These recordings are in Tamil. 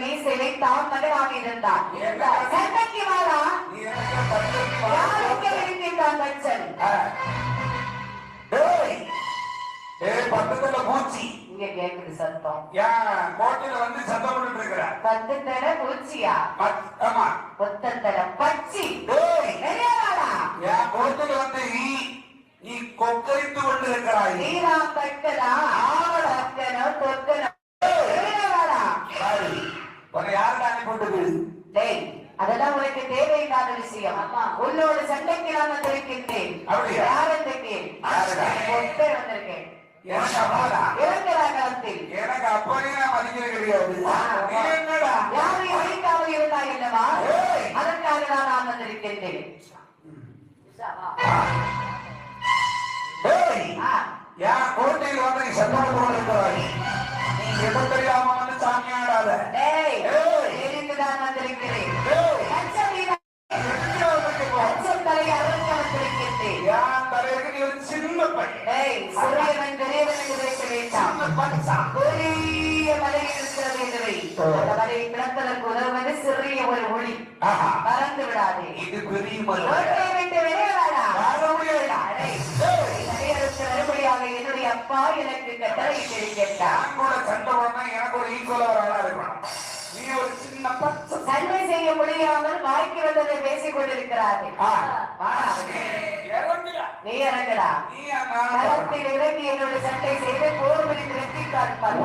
தலைக்கு கீழே மீசை வைத்தான் மகனாக இருந்தான் சண்டைக்கு வாடா நீ எனக்கு பக்கத்து யாருக்கு இருக்கின்றான் ஏய் பக்கத்துல பூச்சி இங்க கேக்குது சத்தம். கோட்டையில வந்து சத்தம் போட்டுட்டு இருக்கிற பத்து பூச்சியா ஆமா. தர பச்சி. கோட்டையில வந்து நீ நீ கொக்கரித்து கொண்டு இருக்கிறாய். நீரா பட்டதா ஆவடக்கனோ நான் வந்திருக்கின்றேன்? யார்? ஒத்தே வந்திருக்கேன். எனக்கு அப்பாடா இறங்குறா களத்தில் எனக்கு அப்பனே நான் மதிக்கிறது கிடையாது. என்னடா? யாரையும் அழிக்காமல் இருந்தாய் ஏய். அதற்காக தான் நான் வந்திருக்கின்றேன். கோட்டையில் வந்து சத்தம் போட்டு இருக்கிறாய் நீ எது தெரியாம பெரிய மலை இருக்கிறது என்று அந்த மலையை பிளப்பதற்கு உதவுவது சிறிய ஒரு ஒளி மறந்து விடாதே இது பெரிய மலை விட்டு என்னுடைய அப்பா எனக்கு கட்டளையிட்டிருக்கின்றார் நான் கூட சண்டை எனக்கு ஒரு ஈக்குவலா ஒரு ஆளா இருக்கணும் நீ ஒரு சின்ன சண்டை செய்ய முடியாமல் வாய்க்கு வந்ததை பேசிக் கொண்டிருக்கிறார்கள் நீ இறங்கடா. களத்தில் இறங்கி என்னோட சட்டை செய்து போர்வழி திருத்தி காட்பார்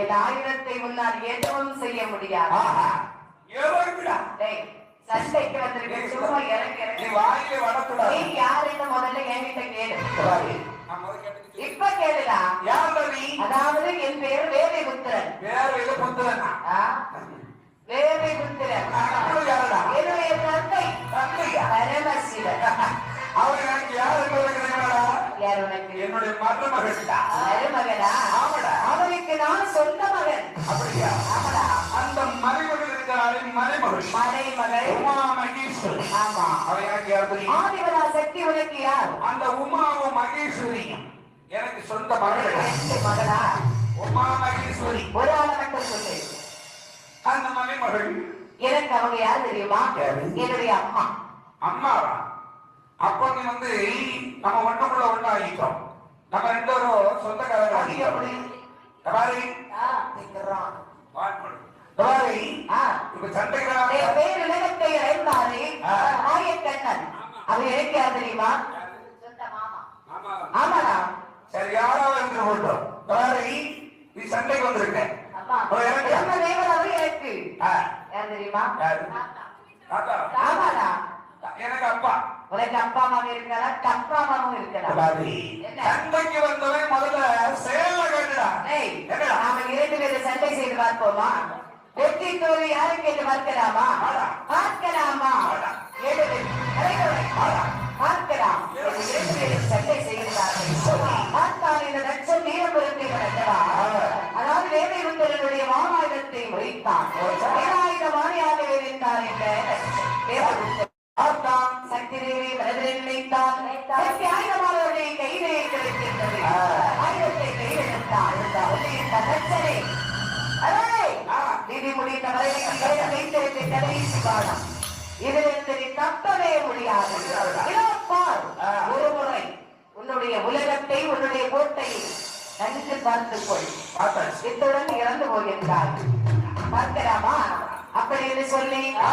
என் ஆயுதத்தை முன்னால் எதுவும் செய்ய முடியாது. சண்டைக்கு வந்திருக்க சும்மா இறங்கி இறங்கி. நீ யாருன்னு முதல்ல என்கிட்ட கேளு. கேளுடா யாருடா நீ அதாவது என் பேர் வேதைபுத்திரன். வேலையில புத்தனா ஆ? வேதைபுத்திரன். அப்புறம் யாருடா? என்னுடைய தந்தை. தந்தையா? பரமசிவன். அவர் எனக்கு யாரு தெரியுமாடா யார் உனக்கு என்னுடைய மருமகன்டா மருமகனா ஆமாடா. அவனுக்கு நான் சொந்த மகன். அப்படியா? ஆமாடா. அந்த மறைமகள் இருக்கிறாரு மறைமகள் மலை மகள் உமா மகேஸ்வரி. ஆமா. அவ எனக்கு யார் ஆதிவரா சக்தி உனக்கு யார்? அந்த உமாவும் மகேஸ்வரியும். எனக்கு சொந்த மகள் உமா மகேஸ்வரி ஒரு ஆளை மட்டும் சொல்லு. அந்த மலைமகள் எனக்கு அவங்க யார் தெரியுமா? என்னுடைய அம்மா. அம்மாவா? அப்ப நீ வந்து நம்ம ஒண்ணுக்குள்ள ஒண்ணு ஆகிட்டோம். நம்ம ரெண்டு பேரும் எப்படி? ஆகிட்டோம். பாரு ஆ, திங்கிறான். பாரு ஆ, இப்ப சண்டைக்கு என் பேர் உலகத்தை அடைந்தாரே. ஆ. ஆயக்கண்ணன் அவர் எனக்கு யார் தெரியுமா? சொந்த மாமா. ஆமா இருந்து போட்டோம் பாரு நீ சண்டைக்கு வந்திருக்க எனக்கு? அப்பா. உனக்கு அப்பா அம்மாவும் இருக்கிறா கப்பா அம்மாவும் இருக்கிறா? சண்டைக்கு வந்தவன் முதல்ல செயல கேட்டுடா? நாம இரண்டு பேரும் சண்டை செய்து பார்ப்போமா? வெற்றி தோல்வி யாருக்கு என்று பார்க்கலாமா. பார்க்கலாம்? முடித்தான் வேலாயுத மானியாக இருந்தார் என்ற தேவபுத்தர் பார்த்தான் சக்தி தேவி கையிலே கிடைக்கின்றது. ஆயுதத்தை கையில் எடுத்தார். விதி முடிந்த வைத்திருந்த கடைசி இதிலிருந்து நீ தப்பவே முடியாது. ஒரு முறை உன்னுடைய உலகத்தை உன்னுடைய கோட்டையை நன்கு பார்த்துக்கொள். இத்துடன் இறந்து போகின்றார் பார்க்கலாமா அப்படி என்று சொல்லி ஆ.